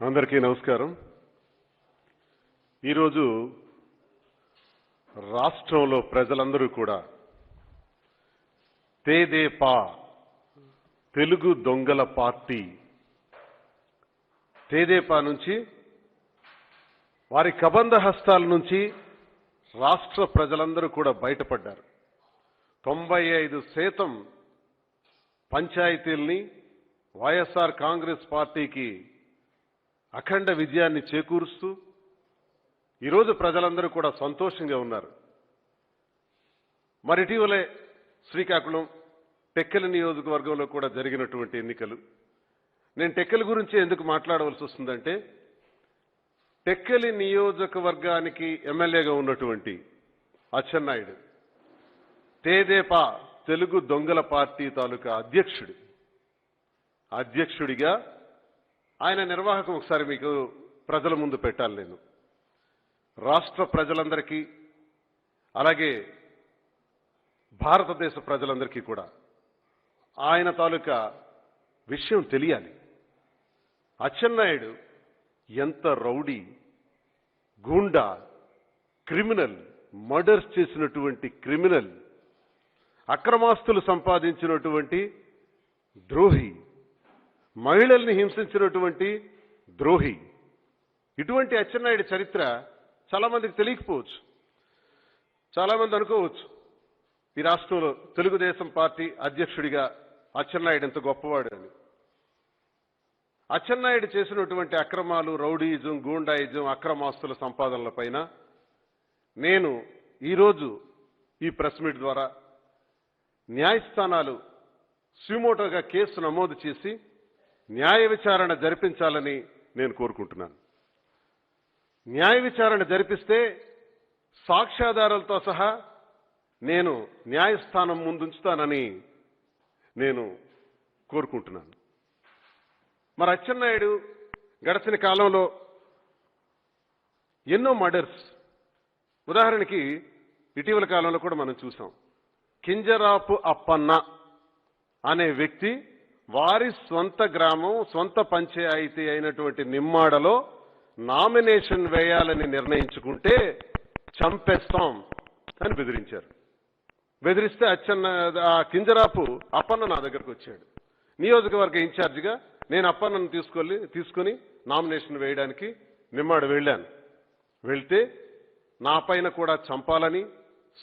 అందరికీ నమస్కారం. ఈరోజు రాష్ట్రంలో ప్రజలందరూ కూడా తేదేపా తెలుగు దొంగల పార్టీ తేదేపా నుంచి వారి కబంధ హస్తాల నుంచి రాష్ట్ర ప్రజలందరూ కూడా బయటపడ్డారు. తొంభై ఐదు శాతం పంచాయతీల్ని వైఎస్ఆర్ కాంగ్రెస్ పార్టీకి అఖండ విజయాన్ని చేకూరుస్తూ ఈరోజు ప్రజలందరూ కూడా సంతోషంగా ఉన్నారు. మరి ఇటీవలే శ్రీకాకుళం టెక్కలి నియోజకవర్గంలో కూడా జరిగినటువంటి ఎన్నికలు. నేను టెక్కలి గురించి ఎందుకు మాట్లాడవలసి వస్తుందంటే టెక్కలి నియోజకవర్గానికి ఎమ్మెల్యేగా ఉన్నటువంటి అచ్చెన్నాయుడు తేదేపా తెలుగు దొంగల పార్టీ తాలూకా అధ్యక్షుడు. అధ్యక్షుడిగా ఆయన నిర్వాహకం ఒకసారి మీకు ప్రజల ముందు పెట్టాలి నేను. రాష్ట్ర ప్రజలందరికీ అలాగే భారతదేశ ప్రజలందరికీ కూడా ఆయన తాలూకా విషయం తెలియాలి. అచ్చెన్నాయుడు ఎంత రౌడీ గూండా క్రిమినల్ మర్డర్స్ చేసినటువంటి క్రిమినల్ అక్రమాస్తులు సంపాదించినటువంటి ద్రోహి మహిళల్ని హింసించినటువంటి ద్రోహి. ఇటువంటి అచ్చెన్నాయుడి చరిత్ర చాలా మందికి తెలియకపోవచ్చు. చాలామంది అనుకోవచ్చు. ఈ రాష్ట్రంలో తెలుగుదేశం పార్టీ అధ్యక్షుడిగా అచ్చెన్నాయుడు ఎంత గొప్పవాడు అని. అచ్చెన్నాయుడు చేసినటువంటి అక్రమాలు రౌడీయిజం గూండాయిజం అక్రమాస్తుల సంపాదనలపైన నేను ఈరోజు ఈ ప్రెస్ మీట్ ద్వారా న్యాయస్థానాలు సుమోటోగా కేసు నమోదు చేసి న్యాయ విచారణ జరిపించాలని నేను కోరుకుంటున్నాను. న్యాయ విచారణ జరిపిస్తే సాక్ష్యాధారాలతో సహా నేను న్యాయస్థానం ముందుంచుతానని నేను కోరుకుంటున్నాను. మరి అచ్చెన్నాయుడు గడిచిన కాలంలో ఎన్నో మర్డర్స్. ఉదాహరణకి ఇటీవల కాలంలో కూడా మనం చూసాం. కింజరాపు అప్పన్న అనే వ్యక్తి వారి స్వంత గ్రామం స్వంత పంచాయతీ అయినటువంటి నిమ్మాడలో నామినేషన్ వేయాలని నిర్ణయించుకుంటే చంపేస్తాం అని బెదిరించారు. బెదిరిస్తే అచ్చన్న ఆ కింజరాపు అప్పన్న నా దగ్గరకు వచ్చాడు. నియోజకవర్గ ఇన్ఛార్జిగా నేను అప్పన్నను తీసుకొని తీసుకొని నామినేషన్ వేయడానికి నిమ్మాడు వెళ్ళాను. వెళ్తే నా పైన కూడా చంపాలని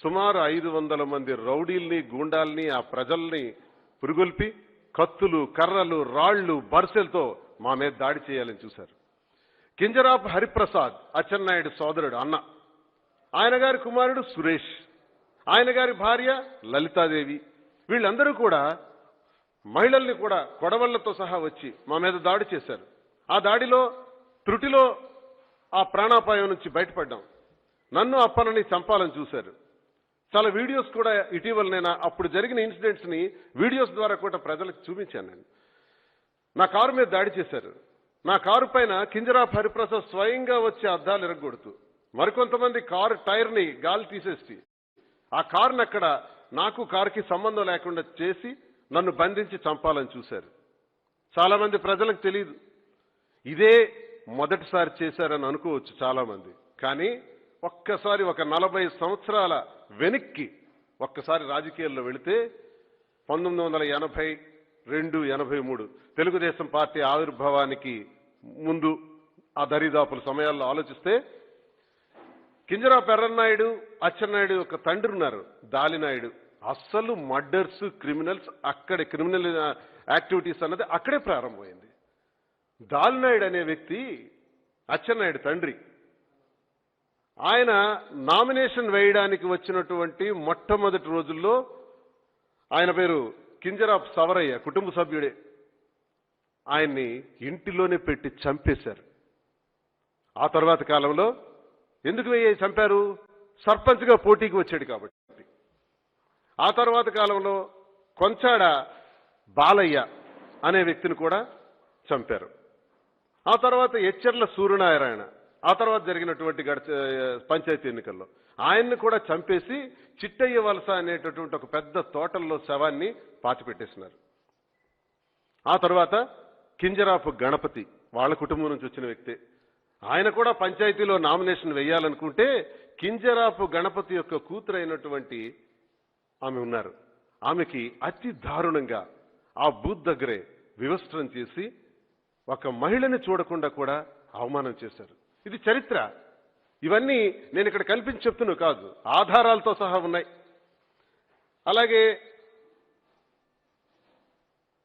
సుమారు ఐదు వందల మంది రౌడీల్ని గూండాల్ని ఆ ప్రజల్ని పురుగొల్పి కత్తులు కర్రలు రాళ్ళు బర్సెలతో మా మీద దాడి చేయాలని చూశారు. కింజరాపు హరిప్రసాద్ అచ్చెన్నాయుడు సోదరుడు అన్న. ఆయన గారి కుమారుడు సురేష్. ఆయన గారి భార్య లలితాదేవి. వీళ్ళందరూ కూడా మహిళల్ని కూడా కొడవళ్ళతో సహా వచ్చి మా మీద దాడి చేశారు. ఆ దాడిలో త్రుటిలో ఆ ప్రాణాపాయం నుంచి బయటపడ్డాం. నన్ను అప్పనని చంపాలని చూశారు. చాలా వీడియోస్ కూడా ఇటీవల నేను అప్పుడు జరిగిన ఇన్సిడెంట్స్ని వీడియోస్ ద్వారా కూడా ప్రజలకు చూపించాను నేను. నా కారు మీద దాడి చేశారు. నా కారు పైన కింజరాపు హరిప్రసాద్ స్వయంగా వచ్చి అద్దాలు ఎరగొడుతూ మరికొంతమంది కారు టైర్ని గాలి తీసేసి ఆ కారుని అక్కడ నాకు కారుకి సంబంధం లేకుండా చేసి నన్ను బంధించి చంపాలని చూశారు. చాలా మంది ప్రజలకు తెలియదు ఇదే మొదటిసారి చేశారని అనుకోవచ్చు చాలా మంది కానీ ఒక్కసారి ఒక నలభై సంవత్సరాల వెనక్కి ఒక్కసారి రాజకీయాల్లో వెళితే పంతొమ్మిది వందల ఎనభై రెండు ఎనభై మూడు తెలుగుదేశం పార్టీ ఆవిర్భావానికి ముందు ఆ దరిదాపుల సమయాల్లో ఆలోచిస్తే కింజరా పెర్రన్నాయుడు అచ్చెన్నాయుడు ఒక తండ్రి ఉన్నారు దాలినాయుడు. అస్సలు మర్డర్స్ క్రిమినల్స్ అక్కడే క్రిమినల్ యాక్టివిటీస్ అన్నది అక్కడే ప్రారంభమైంది. దాలినాయుడు అనే వ్యక్తి అచ్చెన్నాయుడు తండ్రి. ఆయన నామినేషన్ వేయడానికి వచ్చినటువంటి మొట్టమొదటి రోజుల్లో ఆయన పేరు కింజరాప్ సవరయ్య కుటుంబ సభ్యుడే. ఆయన్ని ఇంటిలోనే పెట్టి చంపేశారు. ఆ తర్వాత కాలంలో ఎందుకు వేయ చంపారు? సర్పంచ్గా పోటీకి వచ్చాడు కాబట్టి. ఆ తర్వాత కాలంలో కొంచాడ బాలయ్య అనే వ్యక్తిని కూడా చంపారు. ఆ తర్వాత ఎచ్చర్ల సూర్యనారాయణ ఆ తర్వాత జరిగినటువంటి గడిచ పంచాయతీ ఎన్నికల్లో. ఆయన్ని కూడా చంపేసి చిట్టయ్య వలస అనేటటువంటి ఒక పెద్ద తోటల్లో శవాన్ని పాతిపెట్టేసినారు. ఆ తర్వాత కింజరాపు గణపతి వాళ్ళ కుటుంబం నుంచి వచ్చిన వ్యక్తే. ఆయన కూడా పంచాయతీలో నామినేషన్ వేయాలనుకుంటే కింజరాపు గణపతి యొక్క కూతురైనటువంటి ఆమె ఉన్నారు. ఆమెకి అతి దారుణంగా ఆ బూత్ దగ్గరే వివస్త్రం చేసి ఒక మహిళని చూడకుండా కూడా అవమానం చేశారు. ఇది చరిత్ర. ఇవన్నీ నేను ఇక్కడ కల్పించి చెప్తున్నా కాదు. ఆధారాలతో సహా ఉన్నాయి. అలాగే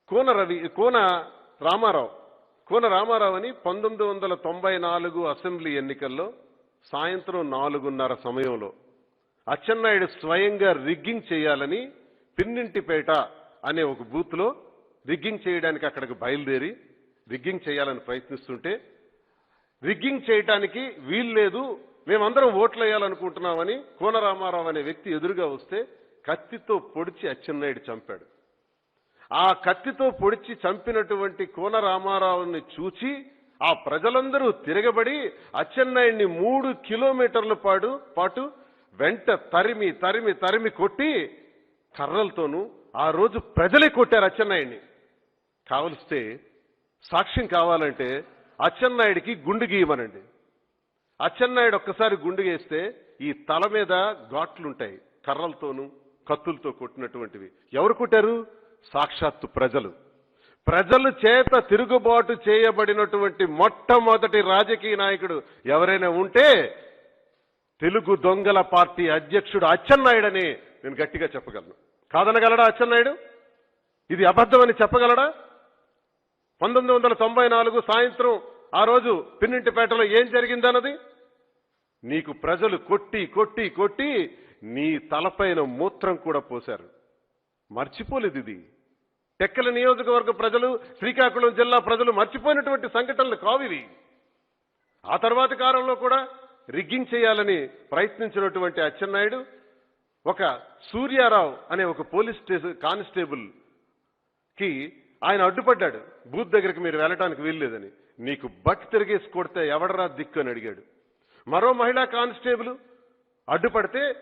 కోన రవి కోన రామారావు. కోన రామారావు అని పంతొమ్మిది వందల తొంభై నాలుగు అసెంబ్లీ ఎన్నికల్లో సాయంత్రం నాలుగున్నర సమయంలో అచ్చెన్నాయుడు స్వయంగా రిగ్గింగ్ చేయాలని పిన్నింటిపేట అనే ఒక బూత్లో రిగ్గింగ్ చేయడానికి అక్కడికి బయలుదేరి రిగ్గింగ్ చేయాలని ప్రయత్నిస్తుంటే రిగ్గింగ్ చేయటానికి వీల్లేదు మేమందరం ఓట్లు వేయాలనుకుంటున్నామని కోనరామారావు అనే వ్యక్తి ఎదురుగా వస్తే కత్తితో పొడిచి అచ్చెన్నాయుడు చంపాడు. ఆ కత్తితో పొడిచి చంపినటువంటి కోన రామారావుని చూచి ఆ ప్రజలందరూ తిరగబడి అచ్చెన్నాయుడిని మూడు కిలోమీటర్ల పాటు పాటు వెంట తరిమి తరిమి తరిమి కొట్టి కర్రలతోనూ ఆ రోజు ప్రజలే కొట్టారు అచ్చెన్నాయుడిని. కావలిస్తే సాక్ష్యం కావాలంటే అచ్చెన్నాయుడికి గుండు గీయమనండి. అచ్చెన్నాయుడు ఒక్కసారి గుండు గేస్తే ఈ తల మీద ఘాట్లుంటాయి కర్రలతోనూ కత్తులతో కొట్టినటువంటివి. ఎవరు కొట్టారు? సాక్షాత్తు ప్రజలు. ప్రజల చేత తిరుగుబాటు చేయబడినటువంటి మొట్టమొదటి రాజకీయ నాయకుడు ఎవరైనా ఉంటే తెలుగు దొంగల పార్టీ అధ్యక్షుడు అచ్చెన్నాయుడని నేను గట్టిగా చెప్పగలను. కాదనగలడా అచ్చెన్నాయుడు? ఇది అబద్ధమని చెప్పగలడా? పంతొమ్మిది వందల తొంభై నాలుగు సాయంత్రం ఆ రోజు పిన్నింటిపేటలో ఏం జరిగిందన్నది? నీకు ప్రజలు కొట్టి కొట్టి కొట్టి నీ తలపైన మూత్రం కూడా పోశారు. మర్చిపోలేదు ఇది. టెక్కల నియోజకవర్గ ప్రజలు శ్రీకాకుళం జిల్లా ప్రజలు మర్చిపోయినటువంటి సంఘటనలు కావివి ఆ తర్వాతి కాలంలో కూడా రిగ్గింగ్ చేయాలని ప్రయత్నించినటువంటి అచ్చెన్నాయుడు ఒక సూర్యారావు అనే ఒక పోలీస్ స్టేషన్ కానిస్టేబుల్కి ఆయన అడ్డుపడ్డాడు. బూత్ దగ్గరికి మీరు వెళ్ళటానికి వీల్లేదని. నీకు బట్ తిరిగేసి కొడితే ఎవడరా దిక్కు అని అడిగాడు. మరో మహిళా కానిస్టేబుల్ అడ్డుపడితే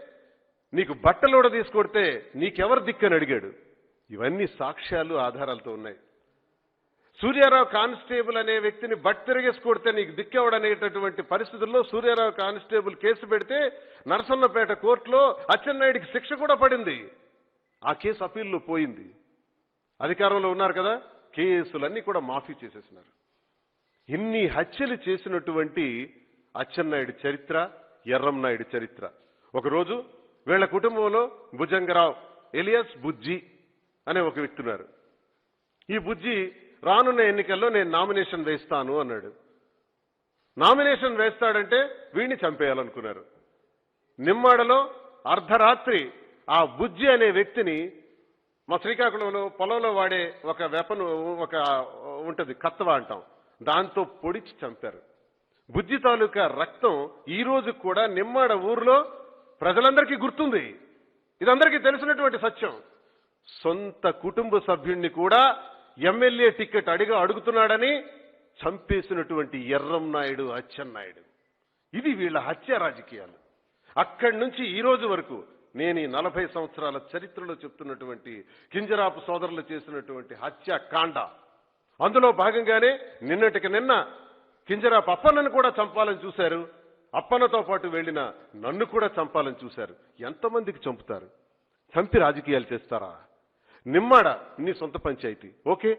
నీకు బట్టలోడ తీసుకొడితే నీకెవరు దిక్కు అని అడిగాడు. ఇవన్నీ సాక్ష్యాలు ఆధారాలతో ఉన్నాయి. సూర్యారావు కానిస్టేబుల్ అనే వ్యక్తిని బట్ తిరిగేసి కొడితే నీకు దిక్కెవడనేటటువంటి పరిస్థితుల్లో సూర్యారావు కానిస్టేబుల్ కేసు పెడితే నరసన్నపేట కోర్టులో అచ్చెన్నాయుడికి శిక్ష కూడా పడింది. ఆ కేసు అప్పీల్లో పోయింది. అధికారంలో ఉన్నారు కదా కేసులన్నీ కూడా మాఫీ చేసేసినారు. ఇన్ని హత్యలు చేసినటువంటి అచ్చెన్నాయుడి చరిత్ర ఎర్రంనాయుడి చరిత్ర. ఒకరోజు వీళ్ళ కుటుంబంలో భుజంగరావు ఎలియస్ బుజ్జి అనే ఒక వ్యక్తి ఉన్నారు. ఈ బుజ్జి రానున్న ఎన్నికల్లో నేను నామినేషన్ వేస్తాను అన్నాడు. నామినేషన్ వేస్తాడంటే వీడిని చంపేయాలనుకున్నారు. నిమ్మాడలో అర్ధరాత్రి ఆ బుజ్జి అనే వ్యక్తిని మా శ్రీకాకుళంలో పొలంలో వాడే ఒక వెపను ఒక ఉంటుంది కత్తవ అంటాం. దాంతో పొడిచి చంపారు. బుజ్జి తాలూకా రక్తం ఈ రోజు కూడా నిమ్మాడ ఊర్లో ప్రజలందరికీ గుర్తుంది. ఇది అందరికీ తెలిసినటువంటి సత్యం. సొంత కుటుంబ సభ్యుణ్ణి కూడా ఎమ్మెల్యే టికెట్ అడిగా అడుగుతున్నాడని చంపేసినటువంటి ఎర్రం నాయుడు అచ్చెన్నాయుడు ఇది వీళ్ళ హత్య రాజకీయాలు. అక్కడి నుంచి ఈ రోజు వరకు నేను ఈ నలభై సంవత్సరాల చరిత్రలో చెప్తున్నటువంటి కింజరాపు సోదరులు చేసినటువంటి హత్య కాండ అందులో భాగంగానే నిన్నటికి నిన్న కింజరా అప్పన్నను కూడా చంపాలని చూశారు. అప్పన్నతో పాటు వెళ్ళిన నన్ను కూడా చంపాలని చూశారు. ఎంతమందికి చంపుతారు? చంపి రాజకీయాలు చేస్తారా? నిమ్మాడ నీ సొంత పంచాయతీ. ఓకే.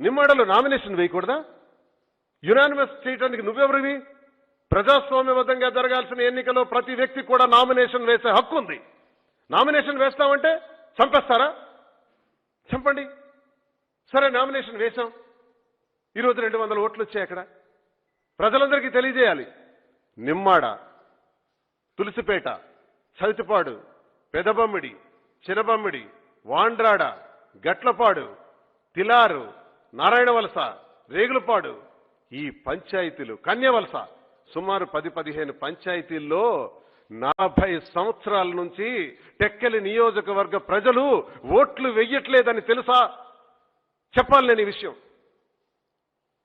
నిమ్మాడలో నామినేషన్ వేయకూడదా? యునానిమస్ చేయడానికి నువ్వెవరివి? ప్రజాస్వామ్యబద్ధంగా జరగాల్సిన ఎన్నికలో ప్రతి వ్యక్తి కూడా నామినేషన్ వేసే హక్కు ఉంది. నామినేషన్ వేస్తామంటే చంపేస్తారా? చంపండి. సరే నామినేషన్ వేశాం. ఈరోజు రెండు వందల ఓట్లు వచ్చాయి అక్కడ. ప్రజలందరికీ తెలియజేయాలి. నిమ్మాడ తులసిపేట చవితిపాడు పెదబమ్మిడి చినబమ్మిడి వాండ్రాడ గట్లపాడు తిలారు నారాయణవలస రేగులపాడు ఈ పంచాయతీలు కన్యవలస సుమారు పది పదిహేను పంచాయతీల్లో నలభై సంవత్సరాల నుంచి టెక్కలి నియోజకవర్గ ప్రజలు ఓట్లు వెయ్యట్లేదని తెలుసా? చెప్పాలి నేను ఈ విషయం.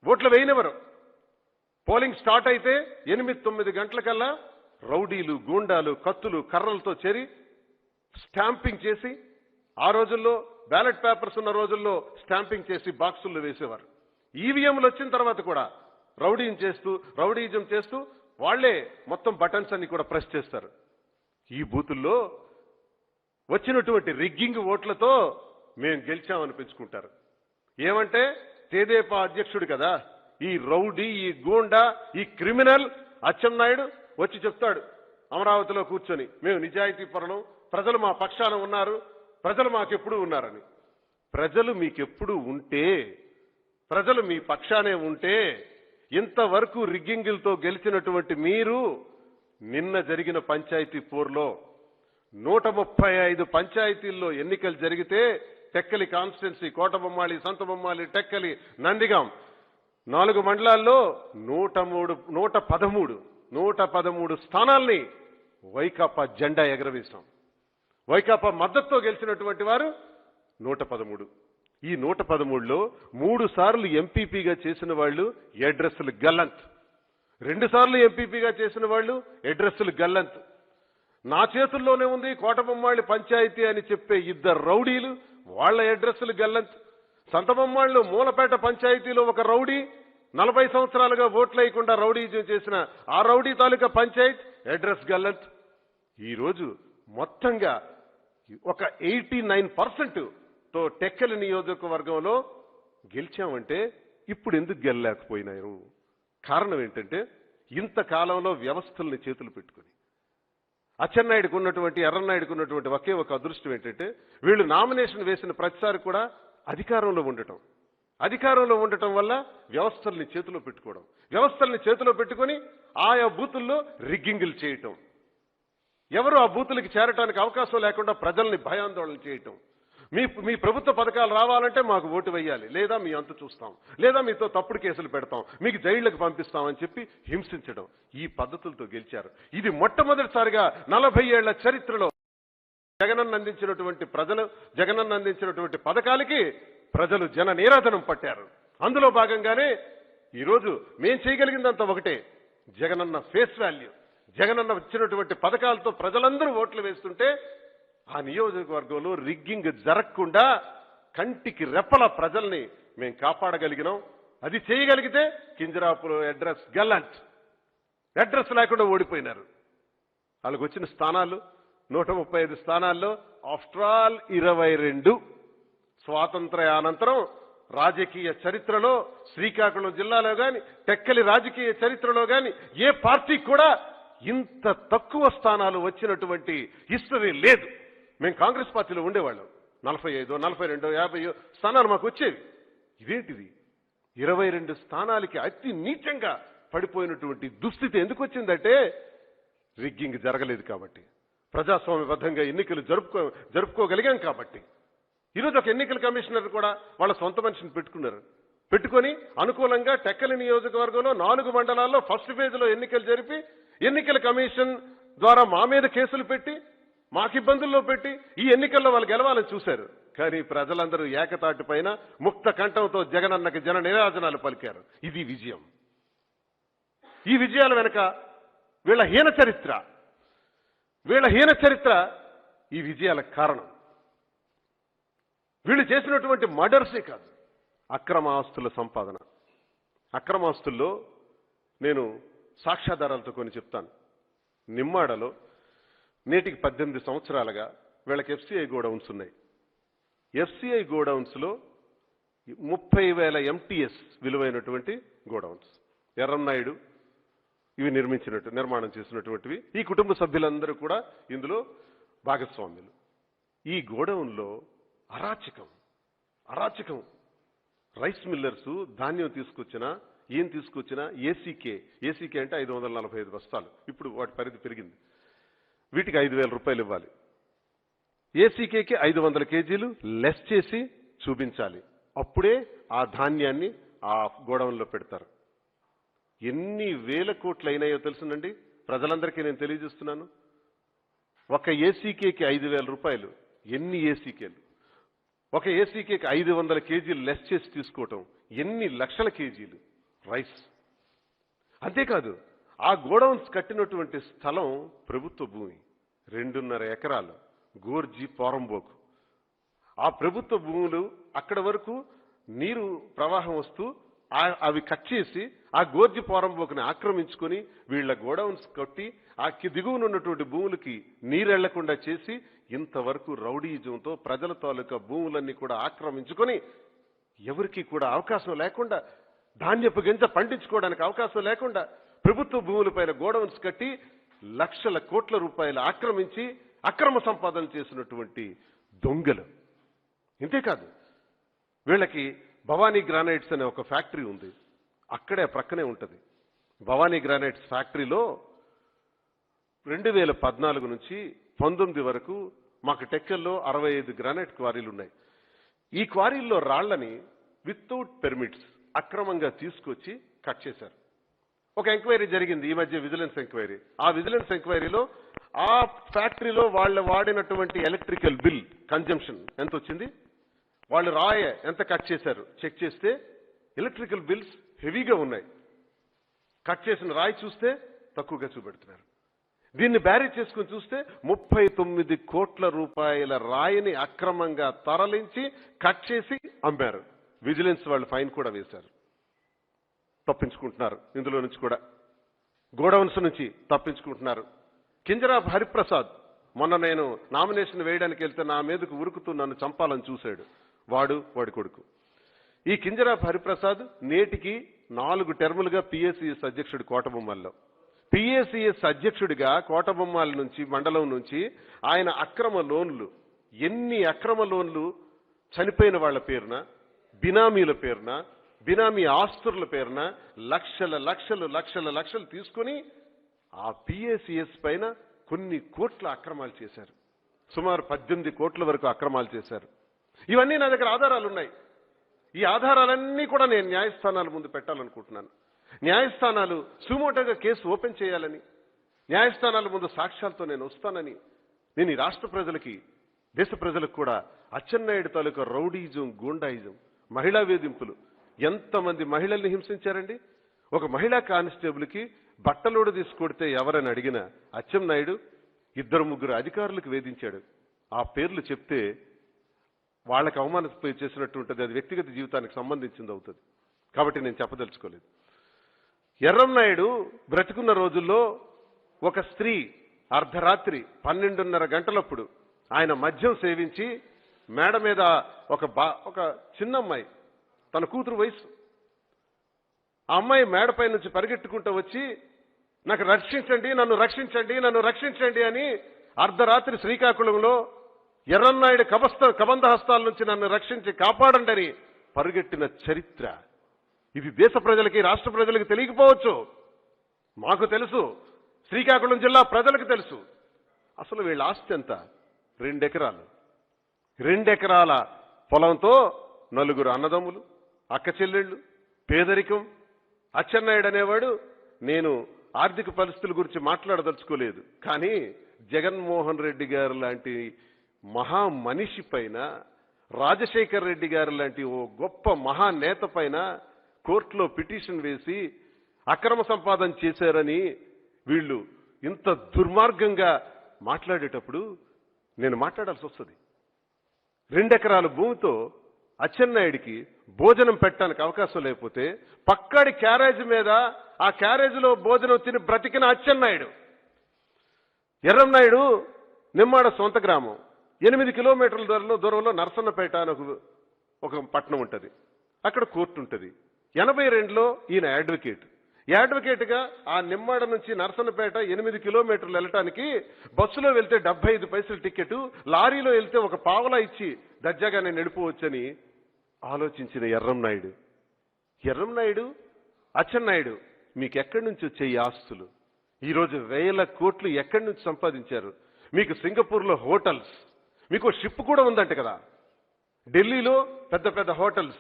ఓట్లు వేయనివ్వరు. పోలింగ్ స్టార్ట్ అయితే ఎనిమిది తొమ్మిది గంటలకల్లా రౌడీలు గూండాలు కత్తులు కర్రలతో చేరి స్టాంపింగ్ చేసి ఆ రోజుల్లో బ్యాలెట్ పేపర్స్ ఉన్న రోజుల్లో స్టాంపింగ్ చేసి బాక్సుల్లో వేసేవారు. ఈవీఎంలు వచ్చిన తర్వాత కూడా రౌడీం చేస్తూ రౌడీజం చేస్తూ వాళ్ళే మొత్తం బటన్స్ అన్ని కూడా ప్రెస్ చేస్తారు. ఈ బూతుల్లో వచ్చినటువంటి రిగ్గింగ్ ఓట్లతో మేము గెలిచామనిపించుకుంటారు. ఏమంటే తేదేపా అధ్యక్షుడు కదా? ఈ రౌడీ ఈ గూండా ఈ క్రిమినల్ అచ్చెన్నాయుడు వచ్చి చెప్తాడు అమరావతిలో కూర్చొని. మేము నిజాయితీ పరులం ప్రజలు మా పక్షాన ఉన్నారు ప్రజలు మాకెప్పుడు ఉన్నారని. ప్రజలు మీకెప్పుడు ఉంటే ప్రజలు మీ పక్షానే ఉంటే ఇంతవరకు రిగ్గింగులతో గెలిచినటువంటి మీరు నిన్న జరిగిన పంచాయతీ పోర్లో నూట ముప్పై ఐదు పంచాయతీల్లో ఎన్నికలు జరిగితే టెక్కలి కాన్స్టిట్యున్సీ కోటబొమ్మాళి సంతబొమ్మాళి టెక్కలి నందిగాం. నాలుగు మండలాల్లో నూట మూడు నూట పదమూడు నూట పదమూడు స్థానాల్ని వైకాపా జెండా ఎగరవేశాం. వైకాపా మద్దతుతో గెలిచినటువంటి వారు నూట పదమూడు. ఈ నూట పదమూడులో మూడు సార్లు ఎంపీపీగా చేసిన వాళ్ళు ఎడ్రస్సులు గల్లంత్. రెండు సార్లు ఎంపీపీగా చేసిన వాళ్ళు ఎడ్రస్సులు గల్లంత్. నా చేతుల్లోనే ఉంది కోటబొమ్మాళి పంచాయతీ అని చెప్పే ఇద్దరు రౌడీలు వాళ్ళ అడ్రస్లు గల్లంత్. సంతబొమ్మాళ్ళు మూలపేట పంచాయతీలో ఒక రౌడీ నలభై సంవత్సరాలుగా ఓట్లేయకుండా రౌడీజం చేసిన ఆ రౌడీ తాలూకా పంచాయత్ అడ్రస్ గల్లంత్. ఈరోజు మొత్తంగా ఒక ఎయిటీ నైన్ పర్సెంట్తో టెక్కలి నియోజకవర్గంలో గెలిచామంటే ఇప్పుడు ఎందుకు గెలలేకపోయినారు? కారణం ఏంటంటే ఇంతకాలంలో వ్యవస్థల్ని చేతులు పెట్టుకుని. అచ్చెన్నాయుడికి ఉన్నటువంటి ఎర్రన్నాయుడికి ఉన్నటువంటి ఒకే ఒక అదృష్టం ఏంటంటే వీళ్ళు నామినేషన్ వేసిన ప్రతిసారి కూడా అధికారంలో ఉండటం. అధికారంలో ఉండటం వల్ల వ్యవస్థల్ని చేతిలో పెట్టుకోవడం. వ్యవస్థల్ని చేతిలో పెట్టుకొని ఆయా బూతుల్లో రిగ్గింగులు చేయటం. ఎవరు ఆ బూతులకి చేరటానికి అవకాశం లేకుండా ప్రజల్ని భయాందోళన చేయటం. మీ మీ ప్రభుత్వ పథకాలు రావాలంటే మాకు ఓటు వేయాలి. లేదా మీ అంతు చూస్తాం. లేదా మీతో తప్పుడు కేసులు పెడతాం. మీకు జైళ్ళకు పంపిస్తామని చెప్పి హింసించడం. ఈ పద్ధతులతో గెలిచారు. ఇది మొట్టమొదటిసారిగా నలభై ఏళ్ళ చరిత్రలో జగనన్న అందించినటువంటి ప్రజలు జగనన్న అందించినటువంటి పథకాలకి ప్రజలు జన నీరాధనం పట్టారు. అందులో భాగంగానే ఈరోజు మేం చేయగలిగిందంత ఒకటే. Jagananna face value. జగనన్న వచ్చినటువంటి పథకాలతో ప్రజలందరూ ఓట్లు వేస్తుంటే ఆ నియోజకవర్గంలో రిగ్గింగ్ జరగకుండా కంటికి రెప్పల ప్రజల్ని మేము కాపాడగలిగినాం. అది చేయగలిగితే కింజరాపులో అడ్రస్ గల్లంట్. అడ్రస్ లేకుండా ఓడిపోయినారు. వాళ్ళకి వచ్చిన స్థానాలు నూట ముప్పై ఐదు స్థానాల్లో ఆఫ్టర్ ఆల్ ఇరవై రెండు. స్వాతంత్ర అనంతరం రాజకీయ చరిత్రలో శ్రీకాకుళం జిల్లాలో కానీ టెక్కలి రాజకీయ చరిత్రలో కానీ ఏ పార్టీ కూడా ఇంత తక్కువ స్థానాలు వచ్చినటువంటి హిస్టరీ లేదు. మేము కాంగ్రెస్ పార్టీలో ఉండేవాళ్ళం. నలభై ఐదో నలభై రెండో యాభై స్థానాలు మాకు వచ్చేవి. ఇదేంటిది? ఇరవై రెండు స్థానాలకి అతి నీచంగా పడిపోయినటువంటి దుస్థితి ఎందుకు వచ్చిందంటే రిగ్గింగ్ జరగలేదు కాబట్టి. ప్రజాస్వామ్యబద్ధంగా ఎన్నికలు జరుపుకో జరుపుకోగలిగాం కాబట్టి. ఈరోజు ఒక ఎన్నికల కమిషనర్ కూడా వాళ్ళ సొంత మనిషిని పెట్టుకున్నారు. పెట్టుకొని అనుకూలంగా టెక్కలి నియోజకవర్గంలో నాలుగు మండలాల్లో ఫస్ట్ ఫేజ్లో ఎన్నికలు జరిపి ఎన్నికల కమిషన్ ద్వారా మా మీద కేసులు పెట్టి మాకు ఇబ్బందుల్లో పెట్టి ఈ ఎన్నికల్లో వాళ్ళు గెలవాలని చూశారు. కానీ ప్రజలందరూ ఏకతాటి పైన ముక్త కంఠంతో జగనన్నకి జన నిరాజనాలు పలికారు. ఇది విజయం. ఈ విజయాల వెనుక వీళ్ళ హీన చరిత్ర. వీళ్ళ హీన చరిత్ర ఈ విజయాలకు కారణం. వీళ్ళు చేసినటువంటి మర్డర్సే కాదు అక్రమ ఆస్తుల సంపాదన. అక్రమాస్తుల్లో నేను సాక్ష్యాధారాలతో కొన్ని చెప్తాను. నిమ్మాడలో నేటికి పద్దెనిమిది సంవత్సరాలుగా వీళ్ళకి ఎఫ్సిఐ గోడౌన్స్ ఉన్నాయి. ఎఫ్సిఐ గోడౌన్స్లో ముప్పై వేల ఎంటీఎస్ విలువైనటువంటి గోడౌన్స్. ఎర్రన్నాయుడు ఇవి నిర్మించినట్టు నిర్మాణం చేసినటువంటివి. ఈ కుటుంబ సభ్యులందరూ కూడా ఇందులో భాగస్వామ్యులు. ఈ గోడౌన్లో అరాచకం అరాచకం. రైస్ మిల్లర్స్ ధాన్యం తీసుకొచ్చినా ఏం తీసుకొచ్చినా ఏసీకే. ఏసీకే అంటే ఐదు వందల నలభై ఐదు బస్తాలు. ఇప్పుడు వాటి పరిధి పెరిగింది. వీటికి ఐదు వేల రూపాయలు ఇవ్వాలి. ఏసీకేకి ఐదు వందల కేజీలు లెస్ చేసి చూపించాలి. అప్పుడే ఆ ధాన్యాన్ని ఆ గోడౌన్లో పెడతారు. ఎన్ని వేల కోట్లు అయినాయో తెలుసునండి? ప్రజలందరికీ నేను తెలియజేస్తున్నాను. ఒక ఏసీకేకి ఐదు వేల రూపాయలు ఎన్ని ఏసీకేలు? ఒక ఏసీకేకి ఐదు వందల కేజీలు లెస్ చేసి తీసుకోవటం ఎన్ని లక్షల కేజీలు? రైస్. అంతేకాదు ఆ గోడౌన్స్ కట్టినటువంటి స్థలం ప్రభుత్వ భూమి. రెండున్నర ఎకరాలు. గోర్జీ పోరంబోకు. ఆ ప్రభుత్వ భూములు అక్కడ వరకు నీరు ప్రవాహం వస్తూ అవి కట్ చేసి ఆ గోర్జి పోరంబోకుని ఆక్రమించుకొని వీళ్ళ గోడౌన్స్ కొట్టి ఆ కి- భూములకి నీరెళ్ళకుండా చేసి ఇంతవరకు రౌడీజంతో ప్రజల తాలూకా భూములన్నీ కూడా ఆక్రమించుకొని ఎవరికి కూడా అవకాశం లేకుండా ధాన్యపు గింజ పండించుకోవడానికి అవకాశం లేకుండా ప్రభుత్వ భూములపైన గోడౌన్స్ కట్టి లక్షల కోట్ల రూపాయలు ఆక్రమించి అక్రమ సంపాదన చేసినటువంటి దొంగలు. ఇంతేకాదు వీళ్ళకి భవానీ గ్రానైట్స్ అనే ఒక ఫ్యాక్టరీ ఉంది. అక్కడే ప్రక్కనే ఉంటుంది. భవానీ గ్రానైట్స్ ఫ్యాక్టరీలో రెండు వేల పద్నాలుగు నుంచి పంతొమ్మిది వరకు మాకు టెక్కల్లో అరవై ఐదు గ్రానైట్ క్వారీలు ఉన్నాయి. ఈ క్వారీల్లో రాళ్ళని వితౌట్ పెర్మిట్స్ అక్రమంగా తీసుకొచ్చి కట్ చేశారు. ఒక ఎంక్వైరీ జరిగింది ఈ మధ్య విజిలెన్స్ ఎంక్వైరీ. ఆ విజిలెన్స్ ఎంక్వైరీలో ఆ ఫ్యాక్టరీలో వాళ్ళు వాడినటువంటి ఎలక్ట్రికల్ బిల్ కన్జంప్షన్ ఎంత వచ్చింది వాళ్ళు రాయ ఎంత కట్ చేశారు? చెక్ చేస్తే ఎలక్ట్రికల్ బిల్స్ హెవీగా ఉన్నాయి. కట్ చేసిన రాయి చూస్తే తక్కువగా చూపెడుతున్నారు. దీన్ని బ్యారేజ్ చేసుకుని చూస్తే ముప్పై తొమ్మిది కోట్ల రూపాయల రాయిని అక్రమంగా తరలించి కట్ చేసి అమ్మారు. విజిలెన్స్ వాళ్ళు ఫైన్ కూడా వేశారు. తప్పించుకుంటున్నారు ఇందులో నుంచి కూడా. గోడౌన్స్ నుంచి తప్పించుకుంటున్నారు. కింజరాబ్ హరిప్రసాద్ మొన్న నేను నామినేషన్ వేయడానికి వెళ్తే నా మీదకు ఉరుకుతూ నన్ను చంపాలని చూశాడు. వాడు వాడి కొడుకు. ఈ కింజరాబ్ హరిప్రసాద్ నేటికి నాలుగు టెర్ములుగా పిఎస్సిఎస్ అధ్యక్షుడు కోటబొమ్మల్లో. పిఎస్సిఎస్ అధ్యక్షుడిగా కోటబొమ్మాల నుంచి మండలం నుంచి ఆయన అక్రమ లోన్లు ఎన్ని అక్రమ లోన్లు చనిపోయిన వాళ్ళ పేరున బినామీల పేరున బినామీ ఆస్తుల పేరున లక్షల లక్షలు లక్షల లక్షలు తీసుకొని ఆ పిఏసిఎస్ పైన కొన్ని కోట్ల అక్రమాలు చేశారు. సుమారు పద్దెనిమిది కోట్ల వరకు అక్రమాలు చేశారు. ఇవన్నీ నా దగ్గర ఆధారాలు ఉన్నాయి ఈ ఆధారాలన్నీ కూడా నేను న్యాయస్థానాల ముందు పెట్టాలనుకుంటున్నాను. న్యాయస్థానాలు సుమోటోగా కేసు ఓపెన్ చేయాలని న్యాయస్థానాల ముందు సాక్ష్యాలతో నేను వస్తానని నేను ఈ రాష్ట్ర ప్రజలకి దేశ ప్రజలకు కూడా అచ్చెన్నాయుడు తాలూకా రౌడీజం గూండాయిజం మహిళా వేధింపులు ఎంతమంది మహిళల్ని హింసించారండి? ఒక మహిళా కానిస్టేబుల్కి బట్టలోడు తీసుకొడితే ఎవరని అడిగిన అచ్చెన్నాయుడు ఇద్దరు ముగ్గురు అధికారులకు వేధించాడు. ఆ పేర్లు చెప్తే వాళ్ళకి అవమానపోయి చేసినట్టు ఉంటుంది. అది వ్యక్తిగత జీవితానికి సంబంధించింది అవుతుంది. కాబట్టి నేను చెప్పదలుచుకోలేదు. ఎర్రంనాయుడు బ్రతికున్న రోజుల్లో ఒక స్త్రీ అర్ధరాత్రి పన్నెండున్నర గంటలప్పుడు ఆయన మద్యం సేవించి మేడ మీద ఒక బా ఒక చిన్నమ్మాయి తన కూతురు వయసు. ఆ అమ్మాయి మేడపై నుంచి పరిగెట్టుకుంటూ వచ్చి నాకు రక్షించండి నన్ను రక్షించండి నన్ను రక్షించండి అని అర్ధరాత్రి శ్రీకాకుళంలో ఎర్రన్నాయుడు కబస్త కబంధ హస్తాల నుంచి నన్ను రక్షించి కాపాడండి అని పరిగెట్టిన చరిత్ర. ఇది దేశ ప్రజలకి రాష్ట్ర ప్రజలకి తెలియకపోవచ్చు. మాకు తెలుసు. శ్రీకాకుళం జిల్లా ప్రజలకు తెలుసు. అసలు వీళ్ళ ఆస్తి ఎంత? రెండెకరాలు. రెండెకరాల పొలంతో నలుగురు అన్నదమ్ములు అక్క చెల్లెళ్ళు పేదరికం అచ్చెన్నాయుడు అనేవాడు నేను ఆర్థిక పరిస్థితుల గురించి మాట్లాడదలుచుకోలేదు. కానీ జగన్మోహన్ రెడ్డి గారు లాంటి మహా మనిషి పైన రాజశేఖర్ రెడ్డి గారు లాంటి ఓ గొప్ప మహానేత పైన కోర్టులో పిటిషన్ వేసి అక్రమ సంపాదన చేశారని వీళ్ళు ఇంత దుర్మార్గంగా మాట్లాడేటప్పుడు నేను మాట్లాడాల్సి వస్తుంది. రెండెకరాల భూమితో అచ్చెన్నాయుడికి భోజనం పెట్టడానికి అవకాశం లేకపోతే పక్కడి క్యారేజ్ మీద ఆ క్యారేజీలో భోజనం తిని బ్రతికిన అచ్చెన్నాయుడు. ఎర్రంనాయుడు నిమ్మాడ సొంత గ్రామం. ఎనిమిది కిలోమీటర్ల దూరంలో దూరంలో నరసన్నపేట అని ఒక పట్టణం ఉంటుంది. అక్కడ కోర్టు ఉంటుంది. ఎనభై రెండులో ఈయన అడ్వకేట్ అడ్వకేట్గా ఆ నిమ్మాడ నుంచి నరసన్నపేట ఎనిమిది కిలోమీటర్లు వెళ్ళటానికి బస్సులో వెళ్తే డెబ్బై ఐదు పైసల టికెట్ లారీలో వెళ్తే ఒక పావలా ఇచ్చి దర్జాగా నేను నడిపోవచ్చని ఆలోచించిన ఎర్రంనాయుడు ఎర్రంనాయుడు అచ్చెన్నాయుడు మీకు ఎక్కడి నుంచి వచ్చే ఈ ఆస్తులు? ఈరోజు వేల కోట్లు ఎక్కడి నుంచి సంపాదించారు? మీకు సింగపూర్లో హోటల్స్ మీకు షిప్ కూడా ఉందంట కదా. ఢిల్లీలో పెద్ద పెద్ద హోటల్స్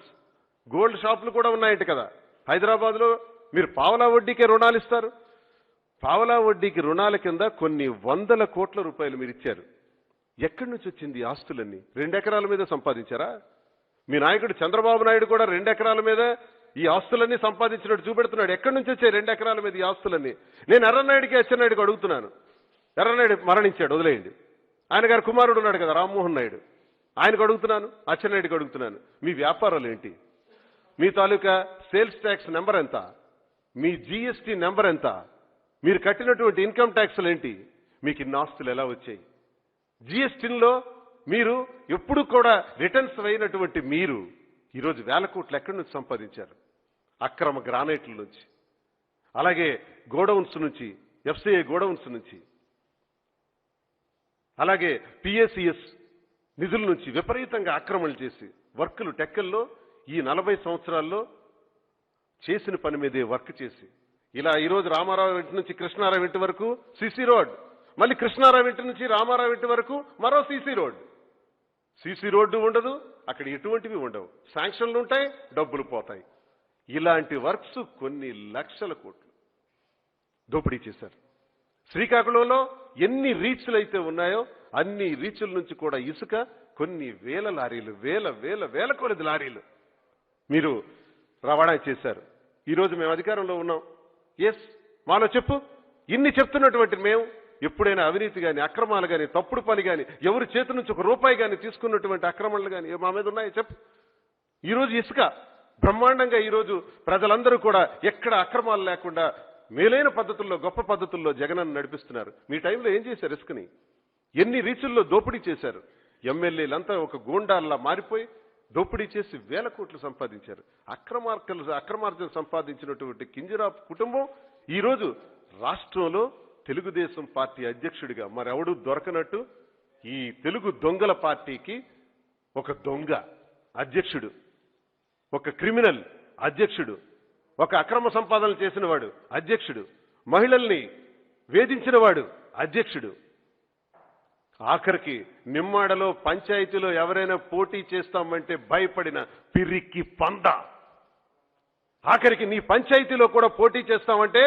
గోల్డ్ షాపులు కూడా ఉన్నాయంట కదా. హైదరాబాద్లో మీరు పావలా వడ్డీకే రుణాలు ఇస్తారు. పావలా వడ్డీకి రుణాల కింద కొన్ని వందల కోట్ల రూపాయలు మీరు ఇచ్చారు. ఎక్కడి నుంచి వచ్చింది ఈ ఆస్తులన్నీ? రెండెకరాల మీద సంపాదించారా? మీ నాయకుడు చంద్రబాబు నాయుడు కూడా రెండెకరాల మీద ఈ ఆస్తులన్నీ సంపాదించినట్టు చూపెడుతున్నాడు. ఎక్కడి నుంచి వచ్చాయి రెండు ఎకరాల మీద ఈ ఆస్తులన్నీ? నేను ఎర్రనాయుడికి అచ్చెన్నాయుడికి అడుగుతున్నాను. ఎర్రనాయుడు మరణించాడు వదిలేయండి. ఆయన గారి కుమారుడు ఉన్నాడు కదా రామ్మోహన్ నాయుడు. ఆయనకు అడుగుతున్నాను అచ్చెన్నాయుడికి అడుగుతున్నాను. మీ వ్యాపారాలు ఏంటి? మీ తాలూకా సేల్స్ ట్యాక్స్ నెంబర్ ఎంత? మీ జీఎస్టీ నెంబర్ ఎంత? మీరు కట్టినటువంటి ఇన్కమ్ ట్యాక్స్లు ఏంటి? మీకు ఇన్ని ఆస్తులు ఎలా వచ్చాయి? జీఎస్టీలో మీరు ఎప్పుడు కూడా రిటర్న్స్ అయినటువంటి మీరు ఈరోజు వేల కోట్లు ఎక్కడి నుంచి సంపాదించారు? అక్రమ గ్రానైట్ల నుంచి. అలాగే గోడౌన్స్ నుంచి ఎఫ్సిఐ గోడౌన్స్ నుంచి. అలాగే పిఏసిఎస్ నిధుల నుంచి విపరీతంగా ఆక్రమణలు చేసి వర్కులు టెక్కల్లో ఈ నలభై సంవత్సరాల్లో చేసిన పని మీదే వర్క్ చేసి ఇలా ఈరోజు రామారావు ఇంటి నుంచి కృష్ణారావు ఇంటి వరకు సిసి రోడ్ మళ్ళీ కృష్ణారావు ఇంటి నుంచి రామారావు ఇంటి వరకు మరో సిసి రోడ్. సీసీ రోడ్డు ఉండదు అక్కడ ఎటువంటివి ఉండవు. శాంక్షన్లు ఉంటాయి డబ్బులు పోతాయి. ఇలాంటి వర్క్స్ కొన్ని లక్షల కోట్లు. దోపిడీ చేశారు. శ్రీకాకుళంలో ఎన్ని రీచ్లు అయితే ఉన్నాయో అన్ని రీచ్ల నుంచి కూడా ఇసుక కొన్ని వేల లారీలు వేల వేల వేల కొలది లారీలు మీరు రవాణా చేశారు. ఈరోజు మేము అధికారంలో ఉన్నాం. ఎస్ మాలో చెప్పు. ఇన్ని చెప్తున్నటువంటి మేము ఎప్పుడైనా అవినీతి కానీ అక్రమాలు కానీ తప్పుడు పని కానీ ఎవరి చేతి నుంచి ఒక రూపాయి కానీ తీసుకున్నటువంటి అక్రమాలు కానీ మా మీద ఉన్నాయో చెప్పు. ఈరోజు ఇసుక బ్రహ్మాండంగా ఈరోజు ప్రజలందరూ కూడా ఎక్కడ అక్రమాలు లేకుండా మేలైన పద్ధతుల్లో గొప్ప పద్ధతుల్లో జగనన్న నడిపిస్తున్నారు. మీ టైంలో ఏం చేశారు ఇసుకని? ఎన్ని రీచుల్లో దోపిడీ చేశారు? ఎమ్మెల్యేలంతా ఒక గూండాల్లా మారిపోయి దోపిడీ చేసి వేల కోట్లు సంపాదించారు. అక్రమార్కలు అక్రమార్జన సంపాదించినటువంటి కింజరాపు కుటుంబం ఈరోజు రాష్ట్రంలో తెలుగుదేశం పార్టీ అధ్యక్షుడిగా మరెవడు దొరకనట్టు ఈ తెలుగు దొంగల పార్టీకి ఒక దొంగ అధ్యక్షుడు ఒక క్రిమినల్ అధ్యక్షుడు ఒక అక్రమ సంపాదనలు చేసినవాడు అధ్యక్షుడు మహిళల్ని వేధించినవాడు అధ్యక్షుడు. ఆఖరికి నిమ్మాడలో పంచాయతీలో ఎవరైనా పోటీ చేస్తామంటే భయపడిన పిరికి పంద. ఆఖరికి నీ పంచాయతీలో కూడా పోటీ చేస్తామంటే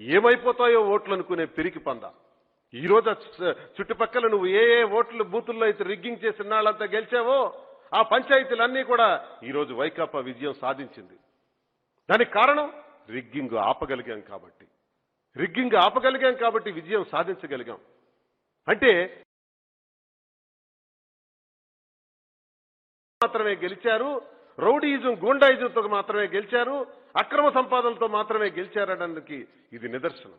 ఏమైపోతాయో ఓట్లు అనుకునే పిరికి పంద. ఈ రోజు చుట్టుపక్కల నువ్వు ఏ ఏ ఓట్లు బూతుల్లో అయితే రిగ్గింగ్ చేసిన వాళ్ళంతా గెలిచావో ఆ పంచాయతీలన్నీ కూడా ఈ రోజు వైకాపా విజయం సాధించింది. దానికి కారణం? రిగ్గింగ్ ఆపగలిగాం కాబట్టి. రిగ్గింగ్ ఆపగలిగాం కాబట్టి విజయం సాధించగలిగాం. అంటే మాత్రమే గెలిచారు రౌడీయిజం గూండాయిజంతో మాత్రమే గెలిచారు అక్రమ సంపాదనతో మాత్రమే గెలిచారనడానికి ఇది నిదర్శనం.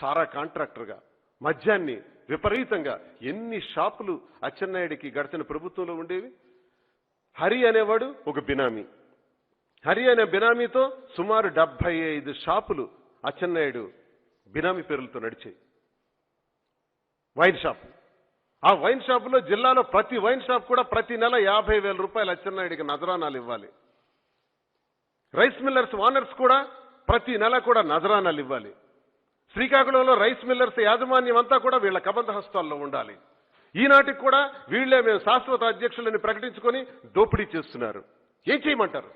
సారా కాంట్రాక్టర్గా మద్యాన్ని విపరీతంగా ఎన్ని షాపులు అచ్చెన్నాయుడికి గడిచిన ప్రభుత్వంలో ఉండేవి? హరి అనేవాడు ఒక బినామీ. హరి అనే బినామీతో సుమారు డెబ్బై ఐదు షాపులు అచ్చెన్నాయుడు బినామీ పేర్లతో నడిచాయి. Wine shop. ఆ వైన్ షాపులో జిల్లాలో ప్రతి వైన్ షాప్ కూడా ప్రతి నెల యాభై వేల రూపాయలు అచ్చెన్నాయుడికి నజరానాలు ఇవ్వాలి. రైస్ మిల్లర్స్ ఓనర్స్ కూడా ప్రతి నెల కూడా నజరానాలు ఇవ్వాలి. శ్రీకాకుళంలో రైస్ మిల్లర్స్ యాజమాన్యం అంతా కూడా వీళ్ళ కబంధ హస్తాల్లో ఉండాలి. ఈనాటికి కూడా వీళ్ళే మేము శాశ్వత అధ్యక్షులని ప్రకటించుకొని దోపిడీ చేస్తున్నారు. ఏం చేయమంటారు?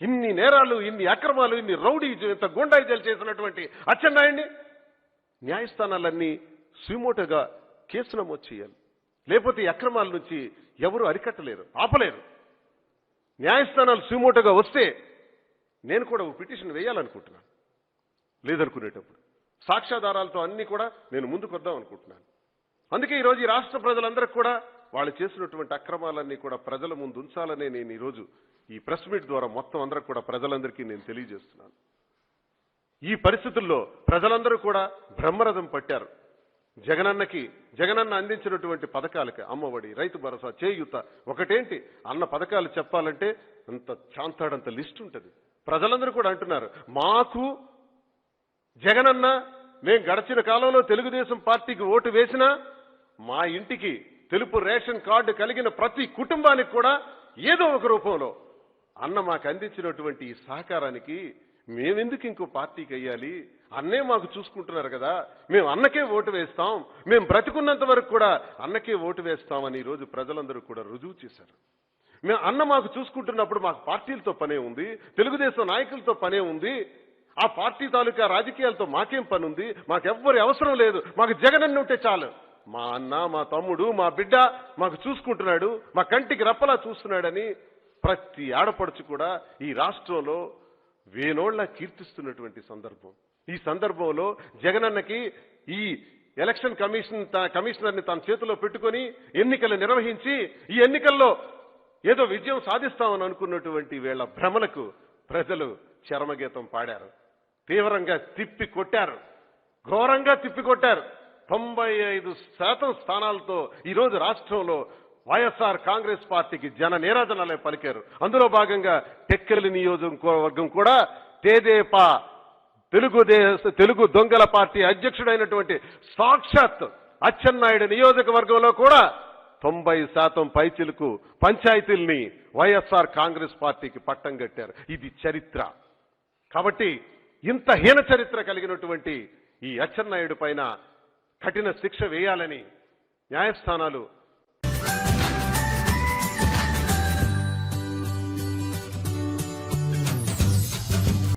ఇన్ని నేరాలు ఇన్ని అక్రమాలు ఇన్ని రౌడీ ఇంత గుండాయిజలు చేసినటువంటి అచ్చెన్నాయుడిని న్యాయస్థానాలన్నీ సుమోటోగా కేసు నమోదు చేయాలి లేకపోతే అక్రమాల నుంచి ఎవరు అరికట్టలేరు ఆపలేరు. న్యాయస్థానాలు సుమోటగా వస్తే నేను కూడా ఒక పిటిషన్ వేయాలనుకుంటున్నాను. లేదనుకునేటప్పుడు. సాక్ష్యాధారాలతో అన్ని కూడా నేను ముందుకు వద్దాం అనుకుంటున్నాను. అందుకే ఈరోజు ఈ రాష్ట్ర ప్రజలందరికీ కూడా వాళ్ళు చేసినటువంటి అక్రమాలన్నీ కూడా ప్రజల ముందు ఉంచాలనే నేను ఈరోజు ఈ ప్రెస్ మీట్ ద్వారా మొత్తం అందరికి కూడా ప్రజలందరికీ నేను తెలియజేస్తున్నాను. ఈ పరిస్థితుల్లో ప్రజలందరూ కూడా బ్రహ్మరథం పట్టారు. జగనన్నకి జగనన్న అందించినటువంటి పథకాలకి అమ్మఒడి రైతు భరోసా చేయూత ఒకటేంటి? అన్న పథకాలు చెప్పాలంటే అంత చాంతాడంత లిస్ట్ ఉంటుంది. ప్రజలందరూ కూడా అంటున్నారు మాకు జగనన్న మేము గడిచిన కాలంలో తెలుగుదేశం పార్టీకి ఓటు వేసినా మా ఇంటికి తెలుపు రేషన్ కార్డు కలిగిన ప్రతి కుటుంబానికి కూడా ఏదో ఒక రూపంలో అన్న మాకు అందించినటువంటి ఈ సహకారానికి మేమెందుకు ఇంకో పార్టీకి అయ్యాలి అన్నే మాకు చూసుకుంటున్నారు కదా. మేము అన్నకే ఓటు వేస్తాం. మేము బ్రతికున్నంత వరకు కూడా అన్నకే ఓటు వేస్తామని ఈరోజు ప్రజలందరూ కూడా రుజువు చేశారు. మేము అన్న మాకు చూసుకుంటున్నప్పుడు మాకు పార్టీలతో పనే ఉంది తెలుగుదేశం నాయకులతో పనే ఉంది. ఆ పార్టీ తాలూకా రాజకీయాలతో మాకేం పని ఉంది మాకెవ్వరి అవసరం లేదు. మాకు జగనన్న ఉంటే చాలు. మా అన్న మా తమ్ముడు మా బిడ్డ మాకు చూసుకుంటున్నాడు మా కంటికి రప్పలా చూస్తున్నాడని ప్రతి ఆడపడుచు కూడా ఈ రాష్ట్రంలో వేనోళ్ళ కీర్తిస్తున్నటువంటి సందర్భం. ఈ సందర్భంలో జగనన్నకి ఈ ఎలక్షన్ కమిషన్ కమిషనర్ కమిషనర్ని తన చేతిలో పెట్టుకొని ఎన్నికలు నిర్వహించి ఈ ఎన్నికల్లో ఏదో విజయం సాధిస్తామని అనుకున్నటువంటి వీళ్ళ భ్రమలకు ప్రజలు చరమగీతం పాడారు. తీవ్రంగా తిప్పి కొట్టారు. ఘోరంగా తిప్పి కొట్టారు. తొంభై ఐదు శాతం స్థానాలతో ఈరోజు రాష్ట్రంలో వైఎస్ఆర్ కాంగ్రెస్ పార్టీకి జన నీరాజనాలే పలికారు. అందులో భాగంగా టెక్కెలి నియోజకవర్గం కూడా తేదేపా తెలుగుదేశ తెలుగు దొంగల పార్టీ అధ్యక్షుడైనటువంటి సాక్షాత్ అచ్చెన్నాయుడు నియోజకవర్గంలో కూడా తొంభై శాతం పైచిలకు పంచాయతీల్ని వైఎస్ఆర్ కాంగ్రెస్ పార్టీకి పట్టం కట్టారు. ఇది చరిత్ర. కాబట్టి ఇంత హీన చరిత్ర కలిగినటువంటి ఈ అచ్చెన్నాయుడు పైన కఠిన శిక్ష వేయాలని న్యాయస్థానాలు